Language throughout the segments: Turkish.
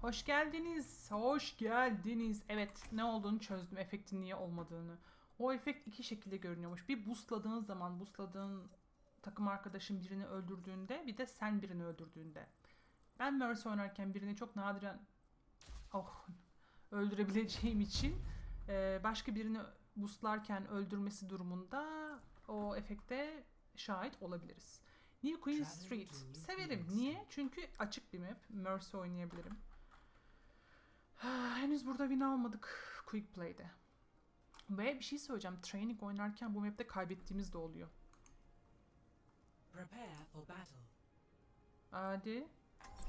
Hoş geldiniz. Hoş geldiniz. Evet ne olduğunu çözdüm. Efektin niye olmadığını. O efekt iki şekilde görünüyormuş. Bir boostladığın zaman boostladığın takım arkadaşın birini öldürdüğünde bir de sen birini öldürdüğünde. Ben Mercy oynarken birini çok nadiren oh, öldürebileceğim için e, başka birini boostlarken öldürmesi durumunda o efekte şahit olabiliriz. New Queen Street. Severim. Niye? Çünkü açık bir map. Mercy oynayabilirim. Henüz burada win almadık Quick Play'de. Ve bir şey söyleyeceğim. Training oynarken bu map'te kaybettiğimiz de oluyor. Prepare for battle. Hadi.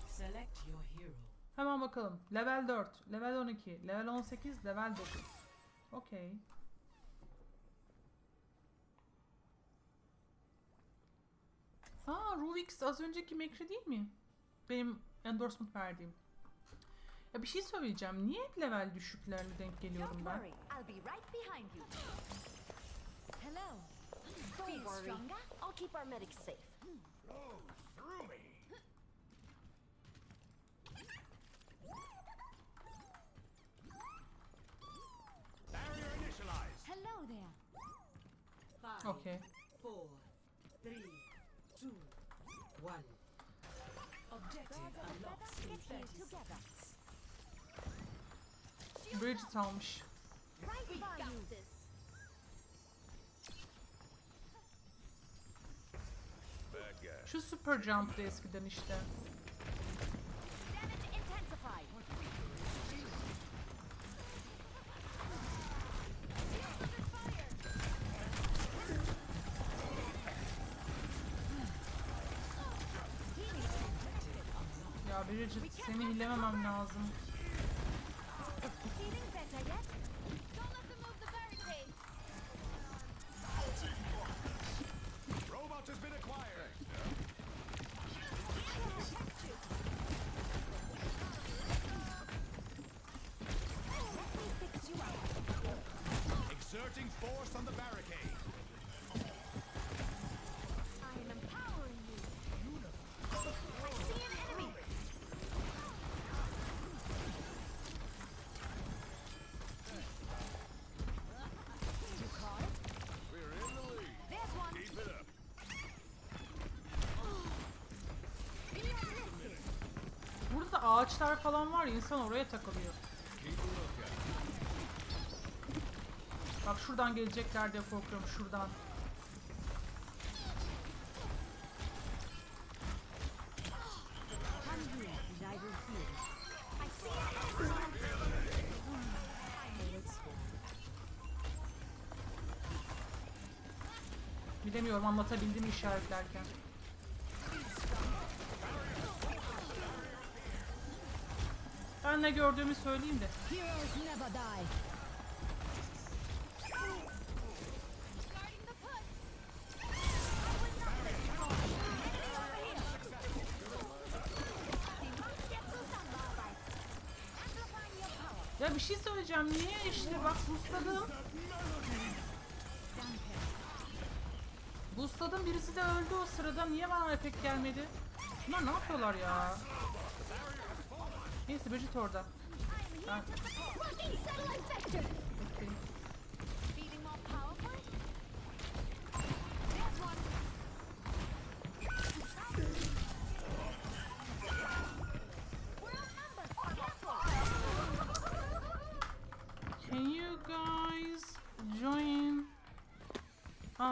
Select your hero. Hemen bakalım. Level 4, level 12, level 18, level 9. Okey. Aa, Ruvix az önceki Mekri değil mi? Benim endorsement verdiğim. Ya bir şey söyleyeceğim. Niye hep level düşüklerle denk geliyorum Don't ben? worry, I'll be right behind you. Hello. Feel stronger? I'll keep our medics safe. through me. Barrier initialized. Hello there. Five, Okey. four, three, two, one. Objective unlocks in Get here 30 together. Bridget almış. Şu super jump'tı eskiden işte. Ya Bridget seni hilememem lazım. Burada da ağaçlar falan var ya insan oraya takılıyor. Bak şuradan gelecekler diye korkuyorum şuradan. Bilemiyorum anlatabildim işaretlerken. Ben ne gördüğümü söyleyeyim de. Ya bir şey söyleyeceğim. Niye işte bak boostladım. Boostladım birisi de öldü o sırada. Niye bana efekt gelmedi? Bunlar ne yapıyorlar ya? Neyse Bridget orada. I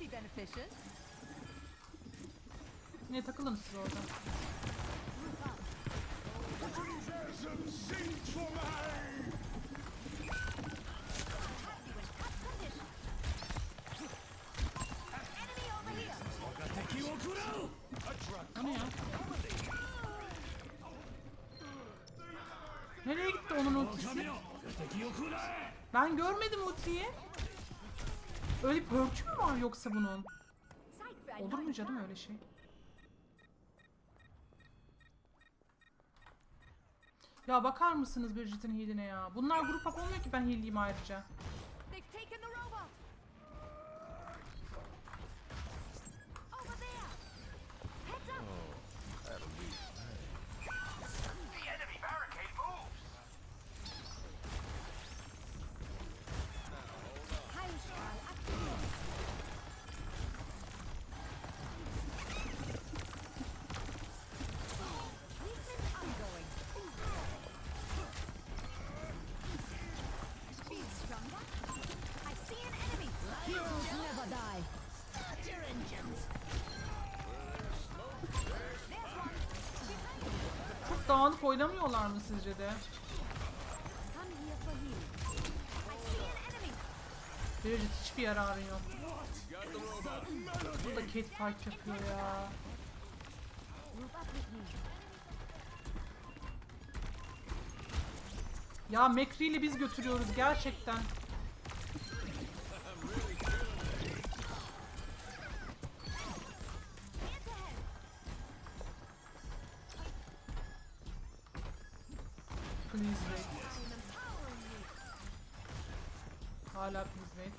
be beneficial. Ne takılın siz orada. Ne ya? Nereye gitti onun ultisi? Ben görmedim ultiyi. Öyle bir mü var yoksa bunun? Olur mu canım öyle şey? Ya bakar mısınız Bridget'in heal'ine ya? Bunlar grup up olmuyor ki ben heal'liyim ayrıca. Dağınık oynamıyorlar mı sizce de? Bridget hiçbir yararın yok. Burada Kate fight yapıyor ya. Ya Mekri biz götürüyoruz gerçekten. Please wait. Hala please wait.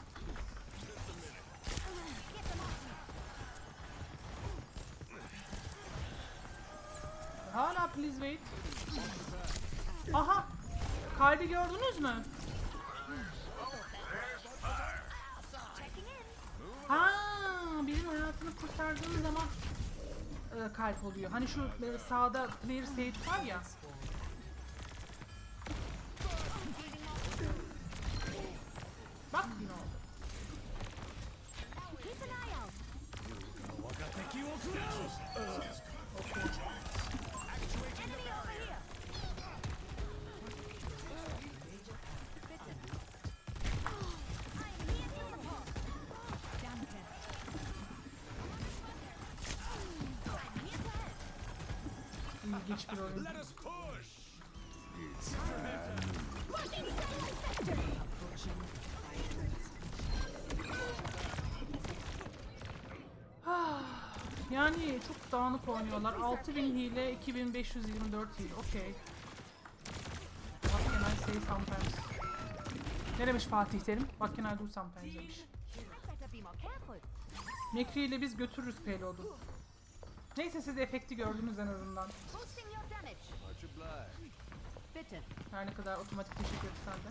Hala please wait. Aha! Kalbi gördünüz mü? Ha, birinin hayatını kurtardığın zaman e, kalp oluyor. Hani şu e, sağda clear sage var ya. İlginç bir oyun. Push! Yani çok dağınık oynuyorlar. 6000 hile, 2524 hile. Okey. What can I say sometimes? Ne demiş Fatih Terim? What can I do sometimes demiş. Mekri ile biz götürürüz payload'u. Neyse siz efekti gördünüz en azından. Her ne kadar otomatik teşekkür etsen de.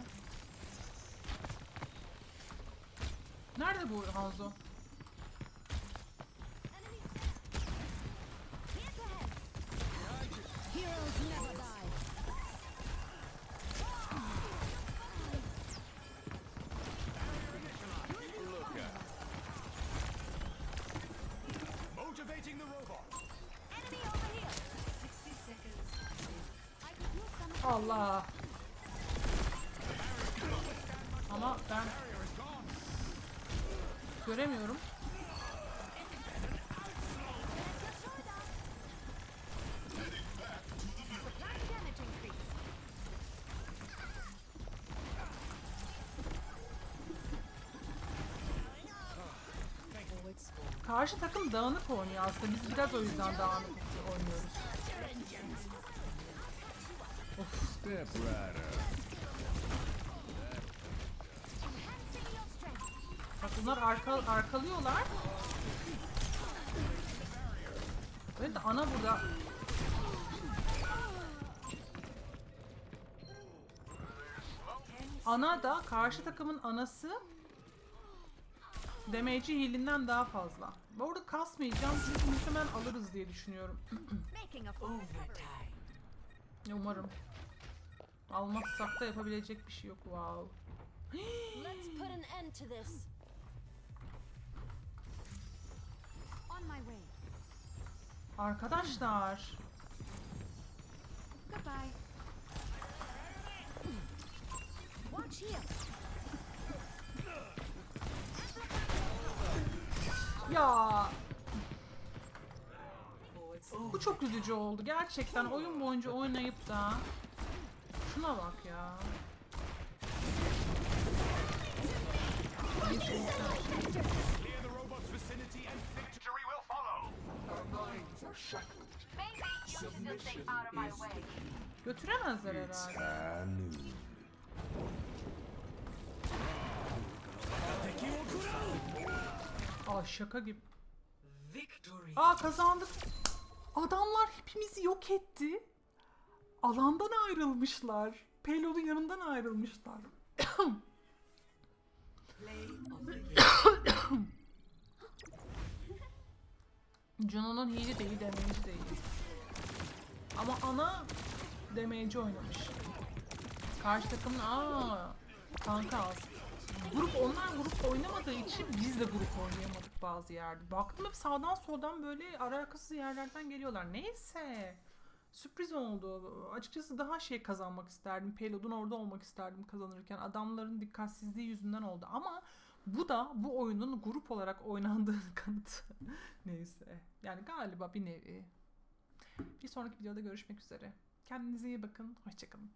Nerede bu Hanzo? Enemy. Here to Allah. Ama ben göremiyorum. Karşı takım dağınık oynuyor aslında. Biz biraz o yüzden dağınık Bak bunlar arka, arkalıyorlar. Evet ana burada. Ana da karşı takımın anası damage'i heal'inden daha fazla. Bu arada kasmayacağım çünkü muhtemelen alırız diye düşünüyorum. Umarım. Almazsak da yapabilecek bir şey yok. Wow. Let's put an end to this. On my way. Arkadaşlar. Goodbye. Watch here. Ya bu çok üzücü oldu. Gerçekten oyun boyunca oynayıp da Şuna bak ya. Götüremezler herhalde. Aa şaka gibi. Victory. Aa kazandık. Adamlar hepimizi yok etti. Alandan ayrılmışlar. Payload'un yanından ayrılmışlar. Play of the game. Juno'nun hile değil, damage'i değil. Ama ana damage'i oynamış. Karşı takımın aa kanka az. Grup onlar grup oynamadığı için biz de grup oynayamadık bazı yerde. Baktım hep sağdan soldan böyle alakasız yerlerden geliyorlar. Neyse. Sürpriz oldu. Açıkçası daha şey kazanmak isterdim. Payload'un orada olmak isterdim kazanırken. Adamların dikkatsizliği yüzünden oldu. Ama bu da bu oyunun grup olarak oynandığını kanıtı. Neyse. Yani galiba bir nevi. Bir sonraki videoda görüşmek üzere. Kendinize iyi bakın. Hoşçakalın.